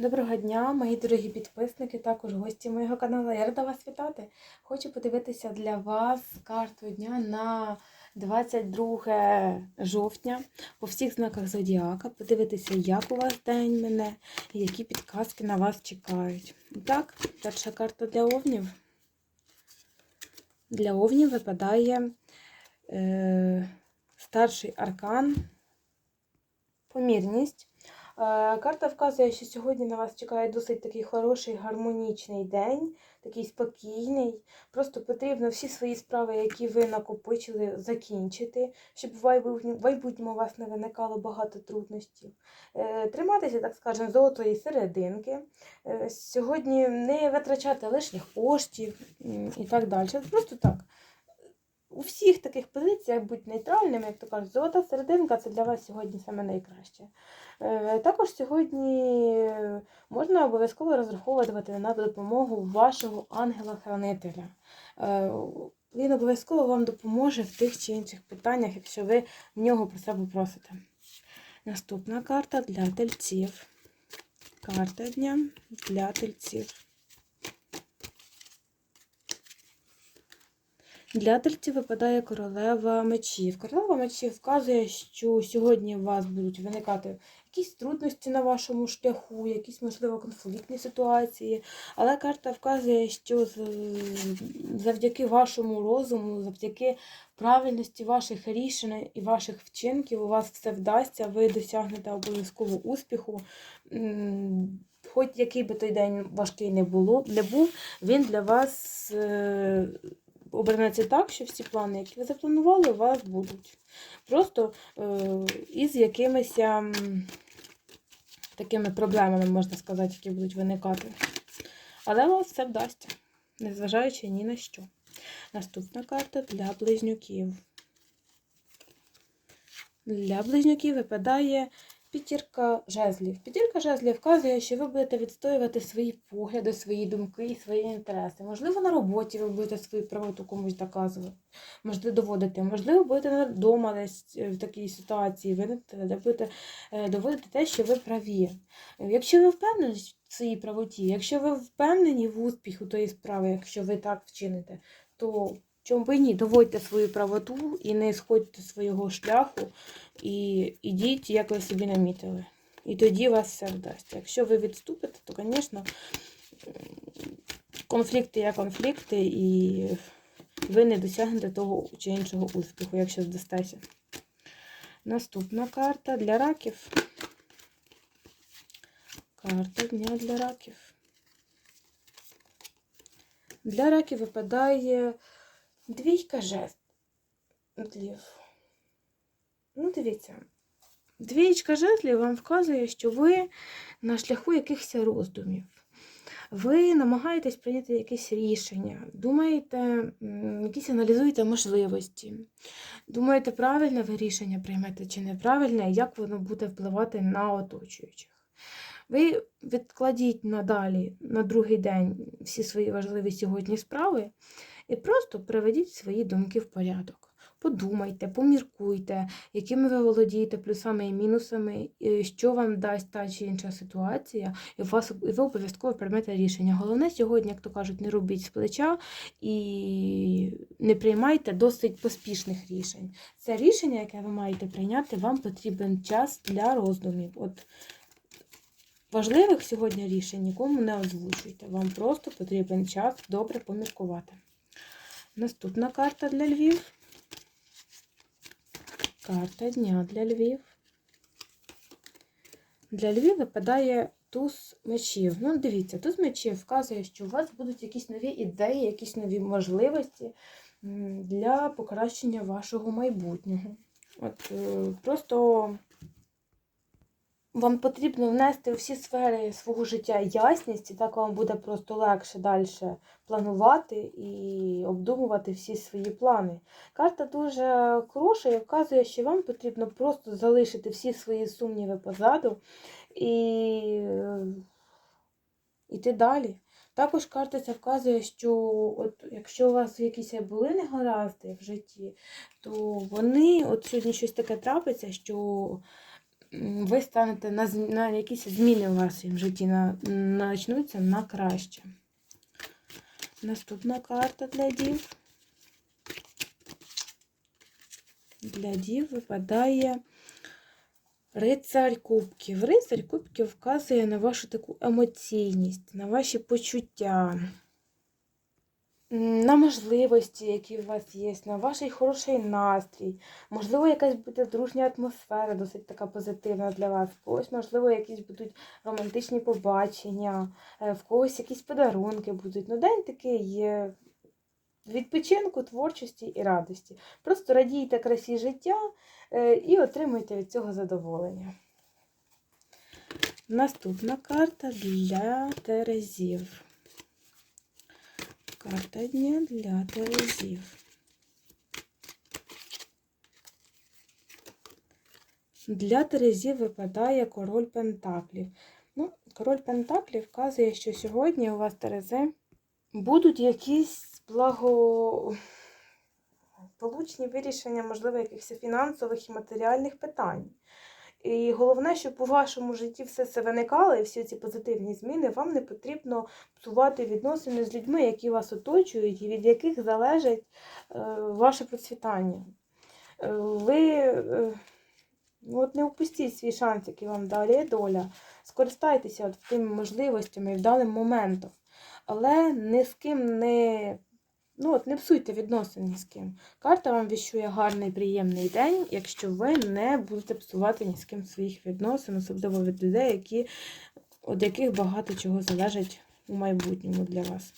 Доброго дня, мої дорогі підписники, також гості моєго каналу. Я рада вас вітати. Хочу подивитися для вас карту дня на 22 жовтня по всіх знаках Зодіака. Подивитися, як у вас день мене і які підказки на вас чекають. Так, перша карта для овнів. Для овнів випадає е, старший аркан, помірність. Е, Карта вказує, що сьогодні на вас чекає досить такий хороший гармонічний день, такий спокійний. Просто потрібно всі свої справи, які ви накопичили, закінчити, щоб в майбутньому- у вас не виникало багато труднощів. Е, Триматися, так скажемо, золотої серединки. Е, Сьогодні не витрачати лишніх коштів і так далі. Просто так. У всіх таких позиціях будь нейтральним, як то кажуть, золота серединка це для вас сьогодні саме найкраще. Е, Також сьогодні можна обов'язково розраховувати на допомогу вашого ангела-хранителя. Е, Він обов'язково вам допоможе в тих чи інших питаннях, якщо ви в нього про це попросите. Наступна карта для тельців. Карта дня для тельців. Для тельців випадає королева мечів. Королева мечів вказує, що сьогодні у вас будуть виникати якісь трудності на вашому шляху, якісь, можливо, конфліктні ситуації. Але карта вказує, що завдяки вашому розуму, завдяки правильності ваших рішень і ваших вчинків у вас все вдасться, ви досягнете обов'язково успіху. Хоч який би той день важкий не було, не був, він для вас е, обернеться так, що всі плани, які ви запланували, у вас будуть. Просто е, із якимись такими проблемами, можна сказати, які будуть виникати. Але у вас все вдасться, незважаючи ні на що. Наступна карта для близнюків. Для близнюків випадає п'ятірка жезлів. П'ятірка жезлів вказує, що ви будете відстоювати свої погляди, свої думки і свої інтереси. Можливо, на роботі ви будете свою правоту комусь доказувати, можливо, доводити. Можливо, будете вдома десь е, в такій ситуації, ви де будете е, доводити те, що ви праві. Якщо ви впевнені в своїй правоті, якщо ви впевнені в успіху тої справи, якщо ви так вчините, то чому би ні, доводьте свою правоту і не сходьте свого шляху, і ідіть, як ви собі намітили. І тоді вас все вдасться. Якщо ви відступите, то, звісно, конфлікти є конфлікти, і ви не досягнете того чи іншого успіху, якщо здастеся. Наступна карта для раків. Карта дня для раків. Для раків випадає двійка жезлів. Ну, дивіться. Двієчка жезлів вам вказує, що ви на шляху якихось роздумів. Ви намагаєтесь прийняти якесь рішення, думаєте, якісь аналізуєте можливості. Думаєте, правильне ви рішення приймете чи неправильне, і як воно буде впливати на оточуючих. Ви відкладіть надалі на другий день всі свої важливі сьогодні справи і просто приведіть свої думки в порядок. Подумайте, поміркуйте, якими ви володієте плюсами і мінусами, і що вам дасть та чи інша ситуація, і, вас, і ви обов'язково приймете рішення. Головне сьогодні, як то кажуть, не робіть з плеча і не приймайте досить поспішних рішень. Це рішення, яке ви маєте прийняти, вам потрібен час для роздумів. От важливих сьогодні рішень нікому не озвучуйте. Вам просто потрібен час добре поміркувати. Наступна карта для Львів. Карта дня для Львів. Для Львів випадає туз мечів. Ну, дивіться, туз мечів вказує, що у вас будуть якісь нові ідеї, якісь нові можливості для покращення вашого майбутнього. От е, просто вам потрібно внести у всі сфери свого життя ясність, і так вам буде просто легше далі планувати і обдумувати всі свої плани. Карта дуже хороша і вказує, що вам потрібно просто залишити всі свої сумніви позаду і е, йти далі. Також карта ця вказує, що от якщо у вас якісь були негаразди в житті, то вони, от сьогодні щось таке трапиться, що ви станете на, на якісь зміни у вашому житті, на, начнуться на краще. Наступна карта для дів. Для дів випадає рицарь кубків. Рицарь кубків вказує на вашу таку емоційність, на ваші почуття, на можливості, які у вас є, на ваш хороший настрій. Можливо, якась буде дружня атмосфера, досить така позитивна для вас. Когось, можливо, якісь будуть романтичні побачення, е, в когось якісь подарунки будуть. Ну, день такий відпочинку, творчості і радості. Просто радійте красі життя е, і отримуйте від цього задоволення. Наступна карта для Терезів. Карта дня для Терезів. Для Терезів випадає король Пентаклів. Ну, король Пентаклів вказує, що сьогодні у вас Терези будуть якісь благополучні вирішення, можливо, якихось фінансових і матеріальних питань. І головне, щоб у вашому житті все це виникало, і всі ці позитивні зміни, вам не потрібно псувати відносини з людьми, які вас оточують, і від яких залежить е, ваше процвітання. Е, ви е, от не упустіть свій шанс, який вам дає доля. Скористайтеся от тими можливостями і вдалим моментом. Але ні з ким не, ну, от не псуйте відносин ні з ким. Карта вам віщує гарний, приємний день, якщо ви не будете псувати ні з ким своїх відносин, особливо від людей, які, від яких багато чого залежить у майбутньому для вас.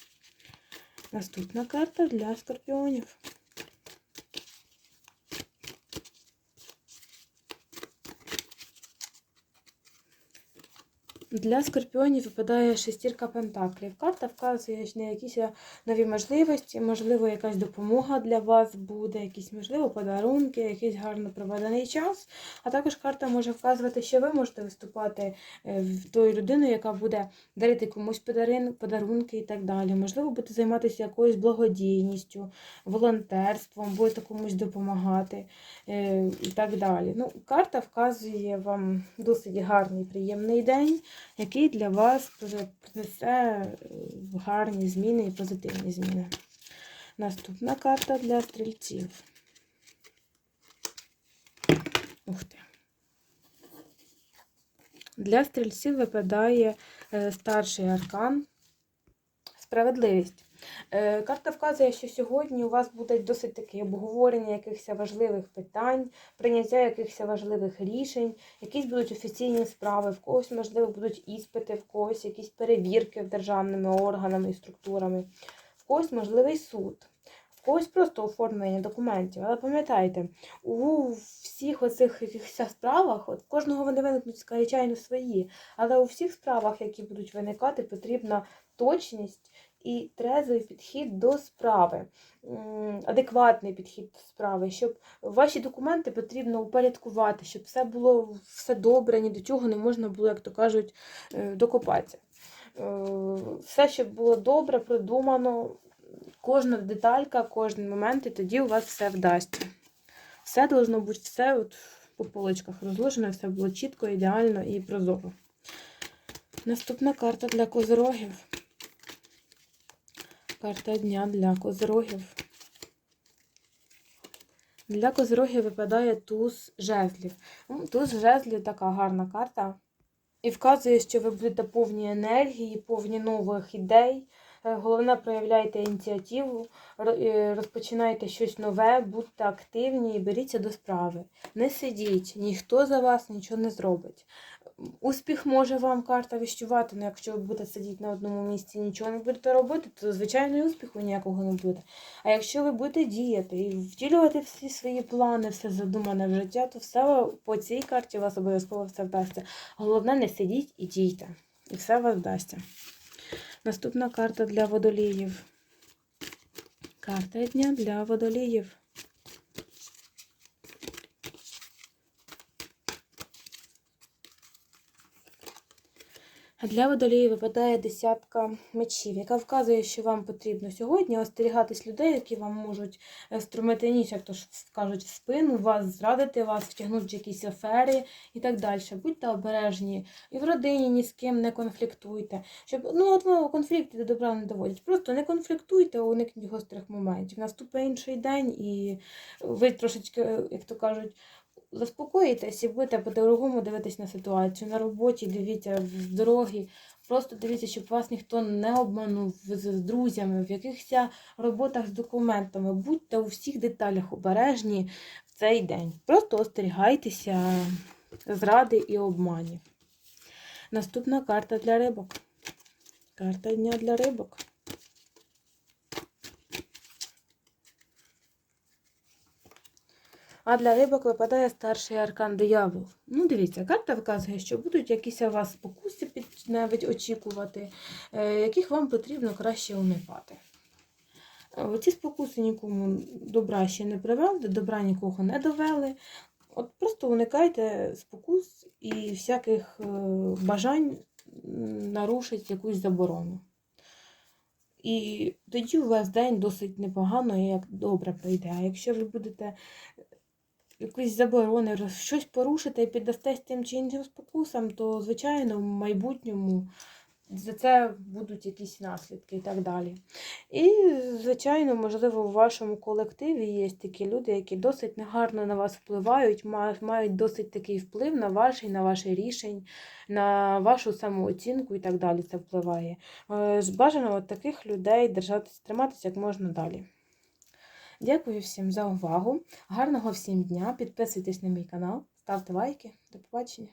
Наступна карта для скорпіонів. Для скорпіонів випадає шестірка пентаклів. Карта вказує на якісь нові можливості, можливо, якась допомога для вас буде, якісь, можливо, подарунки, якийсь гарно проведений час. А також карта може вказувати, що ви можете виступати е, в тою людиною, яка буде дарити комусь подарунки і так далі. Можливо, будете займатися якоюсь благодійністю, волонтерством, будете комусь допомагати е, і так далі. Ну, карта вказує вам досить гарний, приємний день який для вас при- принесе е, гарні зміни і позитивні зміни. Наступна карта для стрільців. Ух ти. Для стрільців випадає е, старший аркан справедливість. Е, Карта вказує, що сьогодні у вас буде досить таке обговорення якихось важливих питань, прийняття якихось важливих рішень, якісь будуть офіційні справи, в когось, можливо, будуть іспити, в когось якісь перевірки державними органами і структурами, в когось можливий суд. Когось просто оформлення документів. Але пам'ятайте, у всіх оцих якихось справах, от кожного вони виникнуть, звичайно, свої, але у всіх справах, які будуть виникати, потрібна точність і трезвий підхід до справи, адекватний підхід до справи, щоб ваші документи потрібно упорядкувати, щоб все було все добре, ні до чого не можна було, як то кажуть, е, докопатися. Е, Все, щоб було добре, продумано, кожна деталька, кожен момент, і тоді у вас все вдасться. Все должно бути все от по полочках розложено, все було чітко, ідеально і прозоро. Наступна карта для козирогів. Карта дня для козрогів. Для козрогів випадає туз жезлів. Ну, Туз жезлів така гарна карта. І вказує, що ви будете повні енергії, повні нових ідей. Головне, проявляйте ініціативу, е, розпочинайте щось нове, будьте активні і беріться до справи. Не сидіть, ніхто за вас нічого не зробить. Успіх може вам карта віщувати, але якщо ви будете сидіти на одному місці і нічого не будете робити, то звичайно і успіху ніякого не буде. А якщо ви будете діяти і втілювати всі свої плани, все задумане в життя, то все по цій карті у вас обов'язково все вдасться. Головне, не сидіть і дійте. І все у вас вдасться. Наступна карта для водоліїв. Карта дня для водоліїв. Для водолії випадає десятка мечів, яка вказує, що вам потрібно сьогодні остерігатись людей, які вам можуть е, струмити ніч, як то ж кажуть, в спину, вас зрадити, вас втягнути в якісь афери і так далі. Будьте обережні. І в родині ні з ким не конфліктуйте. Щоб, ну, от ну, конфлікти до добра не доводять. Просто не конфліктуйте, уникніть гострих моментів. Наступить інший день, і ви трошечки, е, як то кажуть, заспокоїтесь і будете по-другому дивитись на ситуацію. На роботі дивіться, в дорогі. Просто дивіться, щоб вас ніхто не обманув з, з друзями, в якихось роботах з документами. Будьте у всіх деталях обережні в цей день. Просто остерігайтеся зради і обманів. Наступна карта для рибок. Карта дня для рибок. А для рибок випадає старший аркан диявол. Ну, дивіться, карта вказує, що будуть якісь у вас спокуси під навіть очікувати, е, яких вам потрібно краще уникати. Е, Ці спокуси нікому добра ще не привели, добра нікого не довели. От просто уникайте спокус і всяких е, бажань м, нарушити якусь заборону. І тоді у вас день досить непогано і як добре пройде. А якщо ви будете якісь заборони, щось порушите і піддастесь тим чи іншим спокусам, то, звичайно, в майбутньому за це будуть якісь наслідки і так далі. І, звичайно, можливо, в вашому колективі є такі люди, які досить негарно на вас впливають, мають досить такий вплив на ваше, на ваше рішень, на вашу самооцінку і так далі. Це впливає. Е, Бажано от таких людей держатися, триматися як можна далі. Дякую всім за увагу. Гарного всім дня. Підписуйтесь на мій канал, ставте лайки. До побачення.